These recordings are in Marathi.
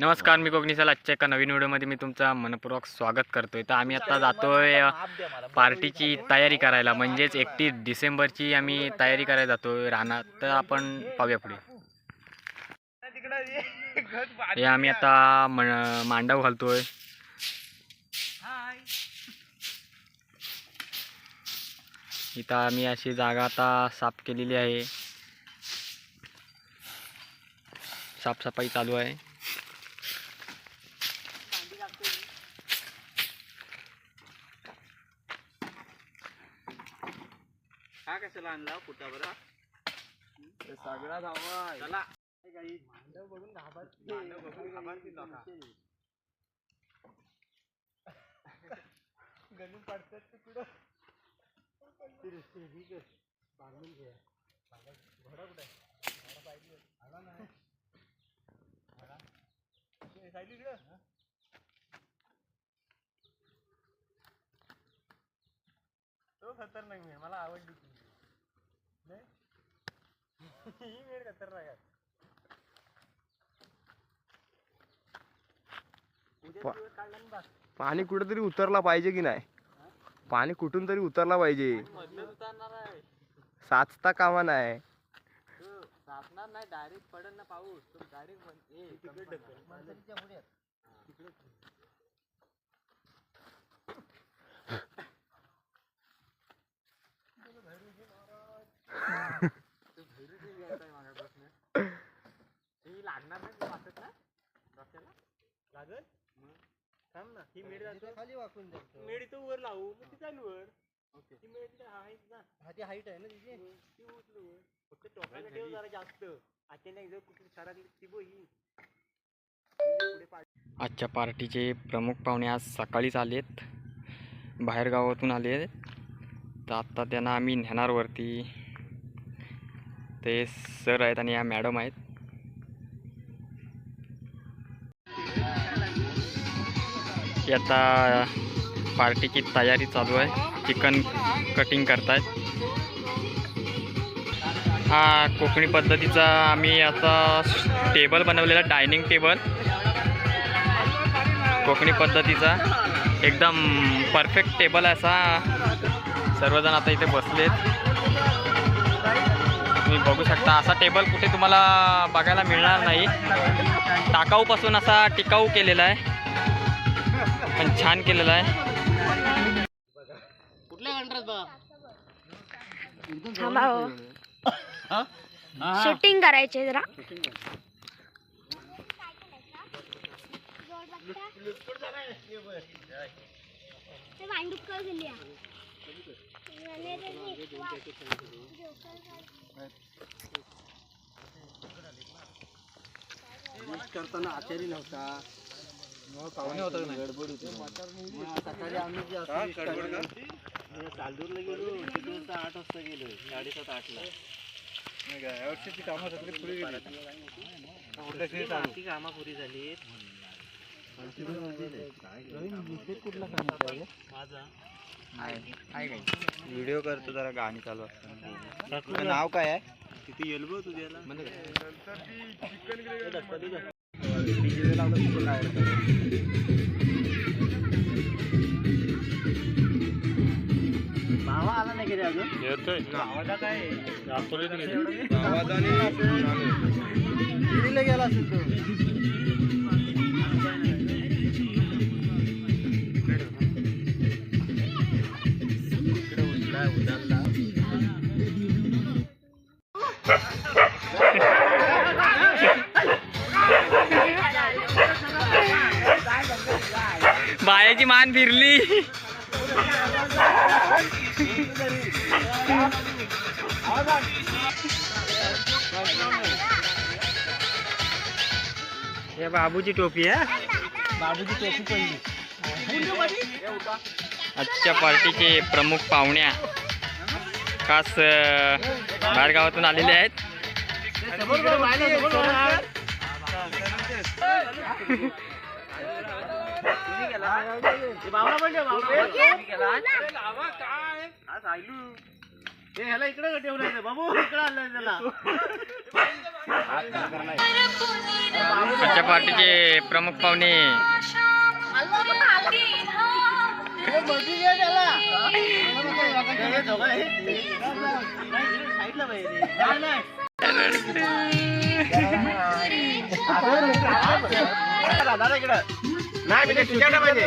नमस्कार मी कोकणीसाल आजच्या एका नवीन व्हिडिओमध्ये मी तुमचा मनपूर्वक स्वागत करतोय. तर आम्ही आता जातोय पार्टीची तयारी करायला. म्हणजेच एकतीस डिसेंबरची आम्ही तयारी करायला जातोय राहणार तर आपण पाहूया पुढे. हे आम्ही आता म- मांडव घालतोय. इथं आम्ही अशी जागा आता साफ केलेली आहे. साफसफाई चालू आहे. हा कशाला आणला कुठं बरं सगळा धावा चला. मांडव बघून घाबरते मांडव बघून घाबरतील लोकं. गणून पडतात बांधून घे. घोडा कुठे घोडा पाहिजे. आला नाही. घोडा? ए, सायली इकडं. तो खतरनाक मी मला आवडली ती नाही? ही वेळ खतरनाक आहे. उद्या दिवस काढला ना बस. पाणी कुठेतरी उतरला पाहिजे की नाही? पाणी कुठून तरी उतरला पाहिजे. मधलं उतारणार आहे. साचता कामा नाही. तो सापणार नाही डायरेक्ट पडल ना पाऊस. तो डायरेक्ट ए तिकडे ढकल. माणसाच्या पुढे तो ही लागणार नाही वाटत ना? रस्त्याला? लागल? मग? थांब ना ही मेड जातो. खाली वाकून जातो. मेड इथं वर लावू मग ती चालू वर. ओके. ती मेड तिथं आहेच ना हा ती हाईट आहे ना तिची? ती उचलू वर. फक्त टोकाला ठेव जरा जास्त. अचानक जर कुठे सरांनी ती बो ही पुढे पाड आजच्या पार्टीचे प्रमुख पाहुणे आज सकाळीच आलेत. बाहेर गावातून आले तर आत्ता त्यांना आम्ही नेणार वरती ते सर आहेत आणि या मॅडम आहेत. आता पार्टीची तयारी चालू आहे. चिकन कटिंग करतायत. हा कोकणी पद्धतीचा आम्ही आता टेबल बनवलेला डायनिंग टेबल. कोकणी पद्धतीचा. एकदम परफेक्ट टेबल आहे असा. सर्वजण आता इथे बसलेत. तुम्ही बघू शकता असा टेबल कुठे तुम्हाला बघायला मिळणार नाही. टाकाऊपासून असा टिकाऊ केलेला आहे. पण छान केलेला आहे. कुठल्या कंट्रात बा? हो. शूटिंग करायचे जरा. करताना आचारी नव्हता. गडबड सकाळी आम्ही चालदूरला गेलो. आठ वाजता गेलो. साडेसात आठला. यावर्षीची कामं सगळी पुढे ती कामा पुरी झाली कुठला माझा. व्हिडिओ करतो जरा गाणी चालू असताना. नाव काय आहे? किती एल्बो तुझ्याला? भावा कधी अजून आवाजा काय? आवाजाने दिल्लीला गेला असेल तो. बाबूची टोपी आहे. बाबूची टोपी पडली. आजच्या पार्टीचे प्रमुख पाहुण्या खास अ, बाहेर गावातून आलेले आहेत. बाबा पण ए ह्याला इकडे ठेवलं बाबू इकडे आणलं त्याला. आजच्या पार्टीचे प्रमुख पाहुणे. नाही म्हणजे तुझ्याकडे पाहिजे.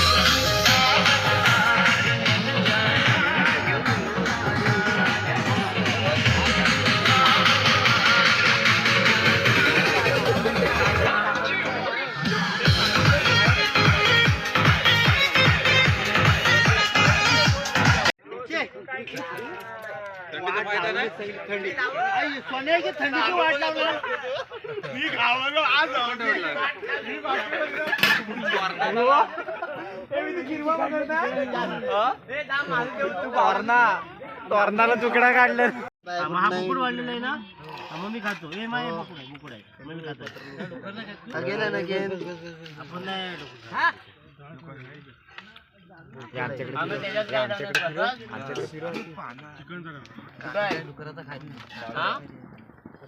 सोन्याची थंडीची वाट लावणार? मी आज मी तोरणाला तुकडा काढलं. हा कुकुड वाढलेला आहे ना? मग मी खातो. हे माय मुकुड आहे मुकुड आहे. मग मी खातो. गेला ना गेन आपण नाही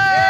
Yeah!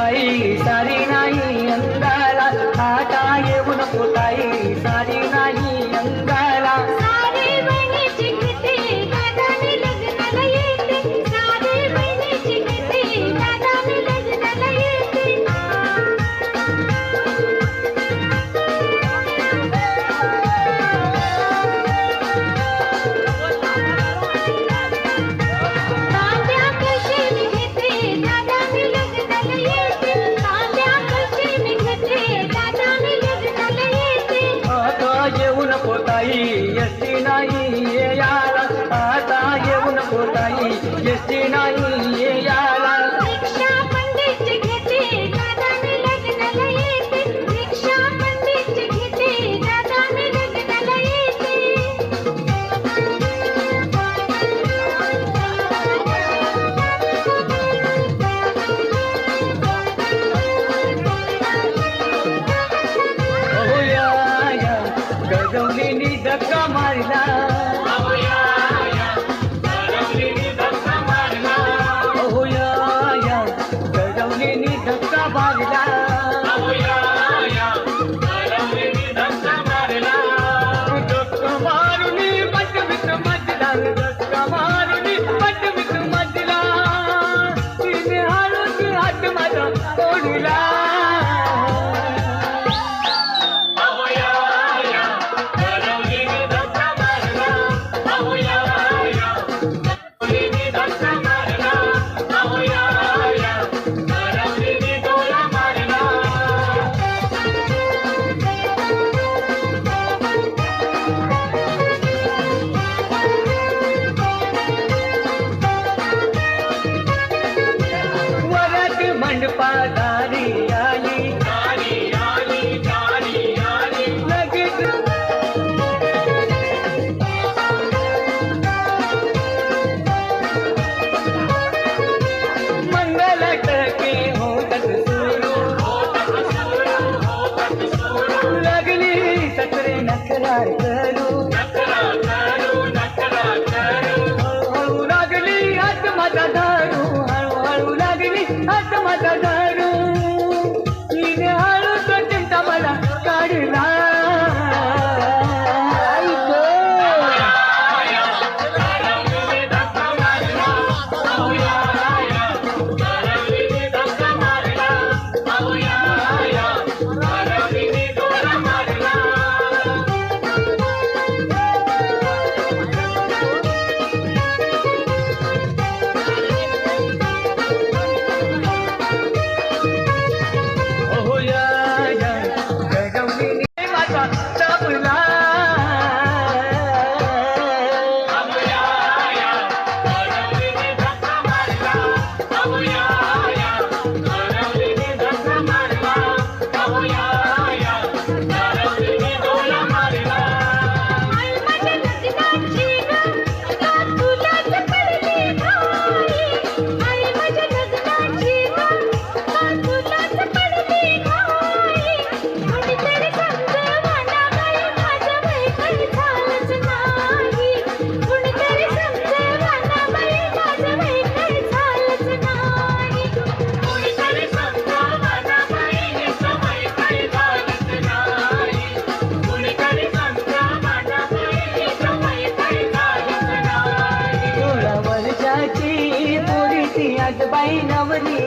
கை சரி साजबाई नवरी